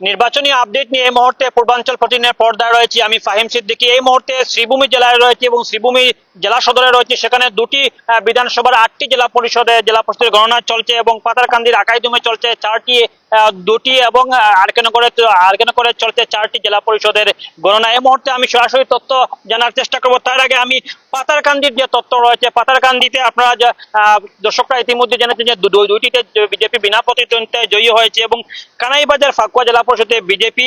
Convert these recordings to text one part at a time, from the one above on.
নির্বাচনী আপডেট নিয়ে এই মুহূর্তে পূর্বাঞ্চল প্রতিদিনের পর্দায় রয়েছি। আমি ফাহিম সিদ্দিকী। এই মুহূর্তে শ্রীভূমি জেলায় রয়েছে এবং শ্রীভূমি জেলা সদরে রয়েছে। সেখানে দুটি বিধানসভার আটটি জেলা পরিষদে জেলা পরিষদের গণনা চলছে এবং পাতারকান্দির আকাইদুমে চলছে। চারটি দুটি এবং আরকেনগরে আরকেনগরে চলছে চারটি জেলা পরিষদের গণনা। এই মুহূর্তে আমি সরাসরি তথ্য জানার চেষ্টা করব। তার আগে আমি পাতারকান্দির যে তথ্য রয়েছে, পাতারকান্দিতে আপনারা দর্শকরা ইতিমধ্যে জেনেছেন যে দুইটিতে বিজেপি বিনা প্রতিদ্বন্দ্বিতায় জয়ী হয়েছে এবং কানাইবাজার ফাকুয়া জেলা পরিষদে বিজেপি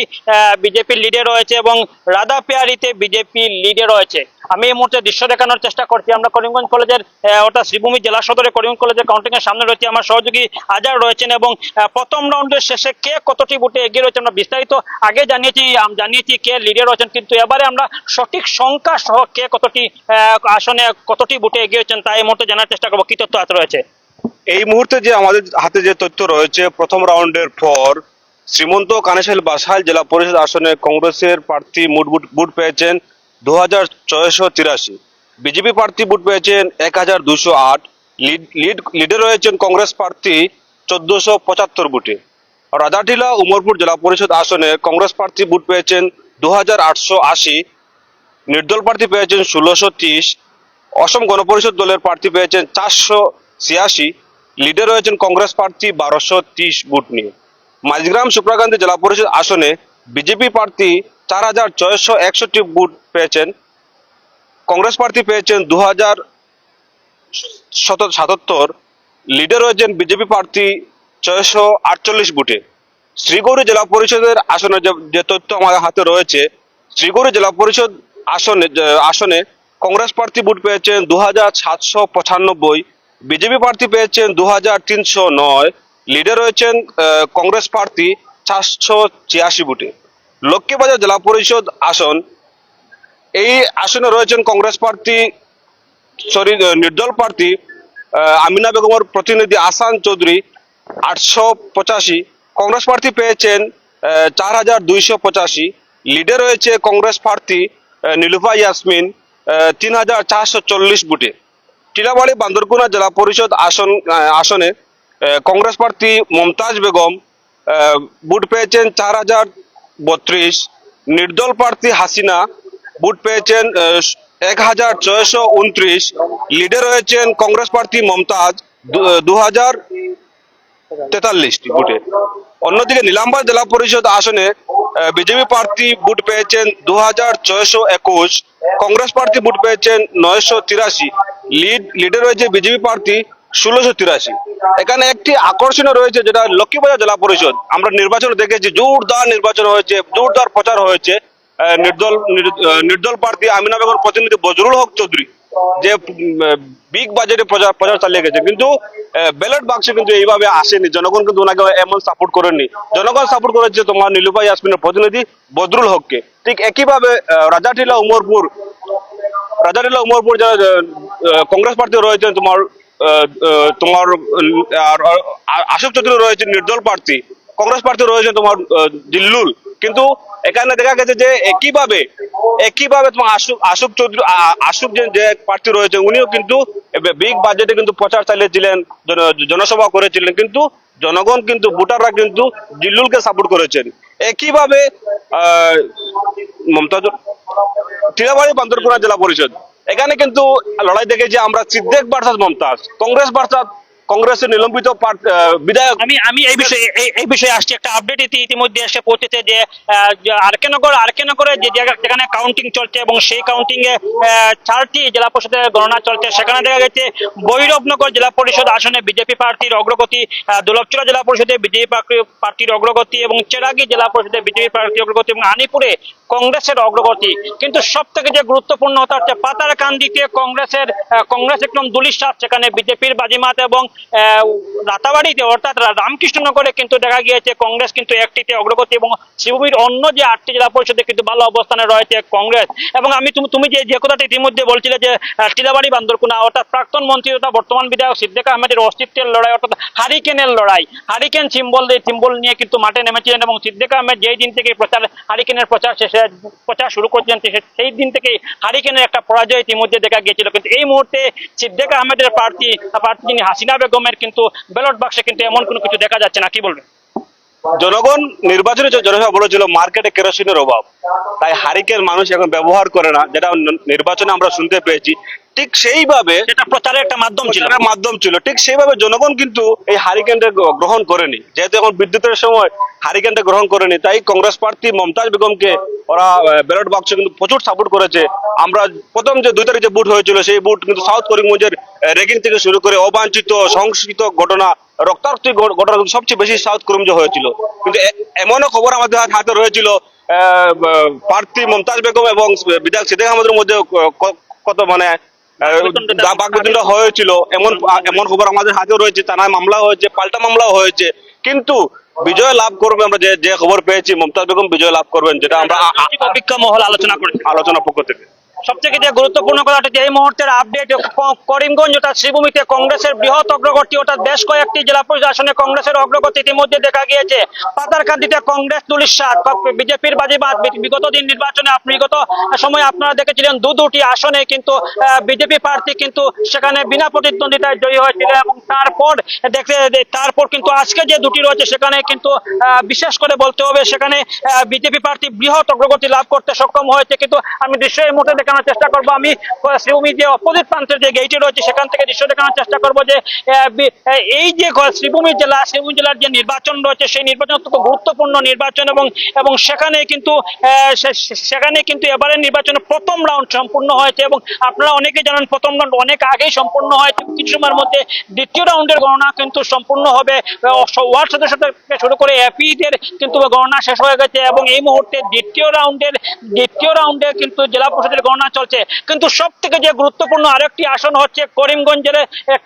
বিজেপি লিডে রয়েছে এবং রাধাপিয়ারিতে বিজেপি লিডে রয়েছে। আমি এই মুহূর্তে দৃশ্য দেখানোর চেষ্টা করছি। আমরা করিমগঞ্জ কলেজের অর্থাৎ শ্রীভূমি জেলা সদরে করিমগঞ্জ কলেজের কাউন্টিং এর সামনে রয়েছে। আমার সহযোগী আজার রয়েছেন এবং প্রথম প্রথম রাউন্ডের শেষে কে কতটি ভোটে এগিয়ে রয়েছে আমরা বিস্তারিত আগে জানিয়েছি জানিয়েছি কে লিডে রয়েছেন, কিন্তু এবারে আমরা সঠিক সংখ্যা সহ কে কতটি আসনে কতটি ভোটে এগিয়ে রয়েছেন তাই এই মুহূর্তে জানার চেষ্টা করব। কি তথ্য হাতে রয়েছে? এই মুহূর্তে যে আমাদের হাতে যে তথ্য রয়েছে, প্রথম রাউন্ডের পর শ্রীমন্ত কানেশাল বাসাইল জেলা পরিষদ আসনে কংগ্রেসের প্রার্থী মোট বুট বুট পেয়েছেন দু হাজার ছয়শো তিরাশি। বিজেপি প্রার্থী বুট পেয়েছেন এক হাজার দুশো আট। লিড লিড লিডে রয়েছেন কংগ্রেস প্রার্থী চোদ্দশো পঁচাত্তর বুটে রাজাটিলা উমরপুর জেলা পরিষদ আসনে কংগ্রেস প্রার্থী বুট পেয়েছেন দু হাজার আটশো আশি, নির্দল প্রার্থী পেয়েছেন ষোলোশো অসম গণপরিষদ দলের প্রার্থী পেয়েছেন চারশো ছিয়াশি লিডে রয়েছেন কংগ্রেস প্রার্থী বারোশো তিরিশ বুট নিয়ে। মাঝগ্রাম সুপ্রাকান্তি জেলা পরিষদ আসনে বিজেপি প্রার্থী চার হাজার ছয়শো একষট্টি বুট পেয়েছেন, কংগ্রেস প্রার্থী পেয়েছেন দু হাজার সাতাত্তর লিডে রয়েছেন বিজেপি প্রার্থী ছয়শো আটচল্লিশ বুটে। শ্রীগৌরী জেলা পরিষদের আসনে যে- তথ্য আমাদের হাতে রয়েছে শ্রীগৌরী জেলা পরিষদ আসনে আসনে কংগ্রেস প্রার্থী বুট পেয়েছেন দু হাজার সাতশো পঁচানব্বই, বিজেপি প্রার্থী পেয়েছেন দু হাজার তিনশো নয় লিডে রয়েছেন কংগ্রেস প্রার্থী চারশো ছিয়াশি বুটে। লক্ষ্মীবাজার জেলা পরিষদ আসন, এই আসনে রয়েছেন কংগ্রেস প্রার্থী, সরি, নির্দল প্রার্থী আমিনা বেগমের প্রতিনিধি আসান চৌধুরী আটশো পঁচাশি। কংগ্রেস প্রার্থী পেয়েছেন চার হাজার দুইশো পঁচাশি। লিডে রয়েছে কংগ্রেস প্রার্থী নীলুফা ইয়াসমিন তিন হাজার চারশো চল্লিশ বুটে টিলাবাড়ি বান্দরকুনা জেলা পরিষদ আসন আসনে কংগ্রেস প্রার্থী মমতাজ বেগম বুট পেয়েছেন চার হাজার বত্রিশ। নির্দল প্রার্থী হাসিনা বুট পেয়েছেন এক হাজার ছয়শো উনত্রিশ। লিডে রয়েছেন কংগ্রেস প্রার্থী মমতাজ দু হাজার তেতাল্লিশটি বুটে অন্যদিকে নীলাম্বার জেলা পরিষদ আসনে বিজেপি প্রার্থী বুট পেয়েছেন দু হাজার ছয়শো একুশ, কংগ্রেস প্রার্থী বুট পেয়েছেন নয়শো তিরাশি, লিড, লিডে রয়েছে বিজেপি প্রার্থী ষোলোশো তিরাশি। এখানে একটি আকর্ষণীয় রয়েছে যেটা লক্ষ্মীবাজার জেলা পরিষদ। আমরা নির্বাচন দেখেছি, জোরদার নির্বাচন হয়েছে, জোরদার প্রচার হয়েছে নির্দল, নির- নির্দল প্রার্থী আমিনা বেগমের প্রতিনিধি বজরুল হক চৌধুরী। যে বিগ বাজেটে প্রচার প্রচার চালিয়ে গেছে। কিন্তু ব্যালট বাক্সে কিন্তু এইভাবে আসেনি। জনগণ কিন্তু ওনাকে এমন সাপোর্ট করেনি জনগণ সাপোর্ট করেছে তোমার নীলুফা ইয়াসমিনের প্রতিনিধি বদরুল হককে। ঠিক একইভাবে রাজাটিলা উমরপুর রাজাটিলা উমরপুর যারা কংগ্রেস প্রার্থী রয়েছেন, তোমার তোমার আশোক চৌধুরী রয়েছে নির্দল প্রার্থী। কংগ্রেস প্রার্থী রয়েছে তোমার দিল্লুল কিন্তু এখানে দেখা গেছে যে একইভাবে একইভাবে তোমার আশুক আশুক চৌধুরী আশুক যে প্রার্থী রয়েছে উনিও কিন্তু বিগ বাজেটে কিন্তু প্রচার চালিয়েছিলেন জনসভা করেছিলেন। কিন্তু জনগণ কিন্তু, ভোটাররা কিন্তু দিল্লুলকে সাপোর্ট করেছেন। একইভাবে মমতাজ টিলাবাড়ি বান্দরপুরা জেলা পরিষদ। এখানে কিন্তু লড়াই দেখেছি আমরা, সিদ্দেক বার্সাস মমতাজ। কংগ্রেস বার্সাস কংগ্রেসের নিলম্বিত বিধায়ক আমি আমি এই বিষয়ে এই- বিষয়ে আসছি। একটা আপডেট ইতি ইতিমধ্যে এসে পৌঁছেছে যে আরকেনগর আরকেনগরে যে জায়গা- যেখানে কাউন্টিং চলছে এবং সেই কাউন্টিং এ চারটি জেলা পরিষদের গণনা চলছে। সেখানে দেখা গেছে ভৈরবনগর জেলা পরিষদ আসনে বিজেপি প্রার্থীর অগ্রগতি আহ, জেলা পরিষদে বিজেপি প্রার্থী- প্রার্থীর অগ্রগতি এবং চেরাগি জেলা পরিষদে বিজেপি প্রার্থীর অগ্রগতি এবং আনিপুরে কংগ্রেসের অগ্রগতি। কিন্তু সব থেকে যে গুরুত্বপূর্ণ হতে হচ্ছে পাতারকান্দিতে কংগ্রেসের কংগ্রেস একদম দুলিশ সেখানে বিজেপির বাজিমাত এবং রাতাবাড়িতে, অর্থাৎ রামকৃষ্ণনগরে কিন্তু দেখা গিয়েছে কংগ্রেস কিন্তু একটিতে অগ্রগতি এবং শিবভূমির অন্য যে আটটি জেলা পরিষদে কিন্তু ভালো অবস্থানে রয়েছে কংগ্রেস। এবং আমি তুমি যে যে কথাটা ইতিমধ্যে বলছিলে যে টিলাবাড়ি বান্দরকুনা, অর্থাৎ প্রাক্তন মন্ত্রী তথা বর্তমান বিধায়ক সিদ্দিক আহমেদের অস্তিত্বের লড়াই, অর্থাৎ হারিকেনের লড়াই। হারিকেন সিম্বল সিম্বল নিয়ে কিন্তু মাঠে নেমেছিলেন এবং সিদ্দিক আহমেদ যেই দিন থেকে প্রচার হারিকেনের প্রচার শেষে প্রচার শুরু করছেন সেই দিন থেকেই হারিকেনের একটা পরাজয় ইতিমধ্যে দেখা গিয়েছিল। কিন্তু এই মুহূর্তে সিদ্দিক আহমেদের প্রার্থী প্রার্থী যিনি হাসিনা বেগমের কিন্তু ব্যালট বাক্সে কিন্তু এমন কোনো কিছু দেখা যাচ্ছে না, কি বলবেন? জনগণ নির্বাচনে জনসভা বলেছিল মার্কেটে কেরোসিনের অভাব। তাই হারিকেন মানুষ এখন ব্যবহার করে না, যেটা নির্বাচনে আমরা শুনতে পেয়েছি। ঠিক সেইভাবে এটা প্রচারের একটা মাধ্যম ছিল। মাধ্যম ছিল। ঠিক সেইভাবে জনগণ কিন্তু এই হারিকেনটা গ্রহণ করেনি। যেহেতু এখন বিদ্যুতের সময় হারিকেনটা গ্রহণ করেনি তাই কংগ্রেস প্রার্থী মমতাজ বেগমকে ওরা ব্যালট বাক্সে কিন্তু প্রচুর সাপোর্ট করেছে। আমরা প্রথম যে দুই তারিখ যে বুট হয়েছিল সেই বুট কিন্তু সাউথ করিমগঞ্জের রেগিং থেকে শুরু করে অবাঞ্ছিত সংস্কৃত ঘটনা রক্তাক্ত ঘটনা সবচেয়ে বেশি সাউথ করিমগঞ্জ হয়েছিল। কিন্তু এমনও খবর আমাদের হাত- রয়েছিল আহ, প্রার্থী মমতাজ বেগম এবং বিধায়ক সিদ্দিক আহমদের মধ্যে কত মানে বাকবিতণ্ডা হয়েছিল এমন এমন খবর আমাদের হাতে রয়েছে থানায় মামলা হয়েছে পাল্টা মামলাও হয়েছে। কিন্তু বিজয় লাভ করবে আমরা যে যে খবর পেয়েছি মমতাজ বেগম বিজয় লাভ করবেন যেটা আমরা আ- আ- রাজনৈতিক অভিজ্ঞ মহল আলোচনা করেছি। আলোচনা পক্ষ থেকে। সবথেকে যে গুরুত্বপূর্ণ কথাটি এই মুহূর্তের আপডেট করিমগঞ্জ অর্থাৎ শ্রীভূমিতে কংগ্রেসের বৃহৎ অগ্রগতি অর্থাৎ বেশ কয়েকটি জেলা পরিষদ আসনে কংগ্রেসের অগ্রগতি ইতিমধ্যে দেখা গিয়েছে। পাতারকান্দিতে কংগ্রেস বিজেপির বাজিবাদ বিগত দিন নির্বাচনে বিগত সময় আপনারা দেখেছিলেন দু দুটি আসনে কিন্তু বিজেপি প্রার্থী কিন্তু সেখানে বিনা প্রতিদ্বন্দ্বিতায় জয়ী হয়েছিল এবং তারপর দেখে তারপর কিন্তু আজকে যে দুটি রয়েছে সেখানে কিন্তু বিশেষ করে বলতে হবে সেখানে বিজেপি প্রার্থী বৃহৎ অগ্রগতি লাভ করতে সক্ষম হয়েছে। কিন্তু আমি দৃশ্য এই মুহূর্তে দেখানোর চেষ্টা করব আমি। শ্রীভূমি যে অপোজিট প্রান্তের যে গেইটে রয়েছে, সেখান থেকে দৃশ্য দেখানোর চেষ্টা করব যে এই যে শ্রীভূমি জেলা শ্রীভূমি জেলার যে নির্বাচন রয়েছে, সেই নির্বাচন অত্যন্ত গুরুত্বপূর্ণ নির্বাচন এবং এবং সেখানে কিন্তু সেখানে কিন্তু এবারের নির্বাচনে প্রথম রাউন্ড সম্পূর্ণ হয়েছে এবং আপনারা অনেকে জানেন, প্রথম রাউন্ড অনেক আগেই সম্পূর্ণ হয়েছে। কিছু সময়ের মধ্যে দ্বিতীয় রাউন্ডের গণনা কিন্তু সম্পূর্ণ হবে। ওয়ার্ড সদস্য থেকে শুরু করে এপিদের কিন্তু গণনা শেষ হয়ে গেছে এবং এই মুহূর্তে দ্বিতীয় রাউন্ডের দ্বিতীয় রাউন্ডে কিন্তু জেলা পরিষদের গণনা চলছে। কিন্তু সব থেকে যে গুরুত্বপূর্ণ আরেকটি আসন হচ্ছে করিমগঞ্জের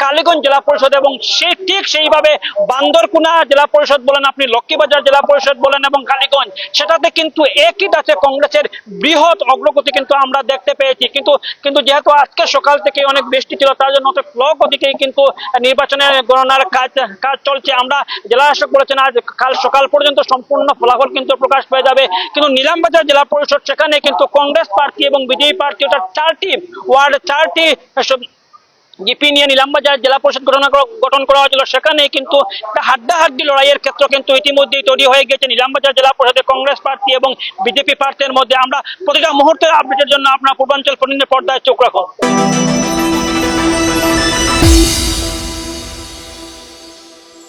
কালীগঞ্জ জেলা পরিষদ এবং সেই ঠিক সেইভাবে বান্দরকুনা জেলা পরিষদ বলেন আপনি, লক্ষ্মীবাজার জেলা পরিষদ বলেন এবং কালীগঞ্জ, সেটাতে কিন্তু একই দাসে কংগ্রেসের বৃহৎ অগ্রগতি কিন্তু আমরা দেখতে পেয়েছি। কিন্তু কিন্তু যেহেতু আজকে সকাল থেকে অনেক বৃষ্টি ছিল, তার জন্য স্লো গতিতেই কিন্তু নির্বাচনের গণনার কাজ কাজ চলছে। আমরা জেলা শাসক বলেছেন, আজ কাল সকাল পর্যন্ত সম্পূর্ণ ফলাফল কিন্তু প্রকাশ পেয়ে যাবে। কিন্তু নিলামবাজার জেলা পরিষদ, সেখানে কিন্তু কংগ্রেস প্রার্থী এবং বিজেপি প্রার্থী অর্থাৎ চারটি ওয়ার্ড চারটি জিপি নিয়ে নিলামবাজার জেলা পরিষদ গঠন করা- গঠন করা হয়েছিল সেখানে কিন্তু হাড্ডাহাড্ডি লড়াইয়ের ক্ষেত্র কিন্তু ইতিমধ্যেই তৈরি হয়ে গেছে নিলামবাজার জেলা পরিষদের কংগ্রেস প্রার্থী এবং বিজেপি প্রার্থীর মধ্যে আমরা প্রতিটা মুহূর্তের আপডেটের জন্য আপনার পূর্বাঞ্চল প্রতিনিধি পর্দায় চোখ রাখুন।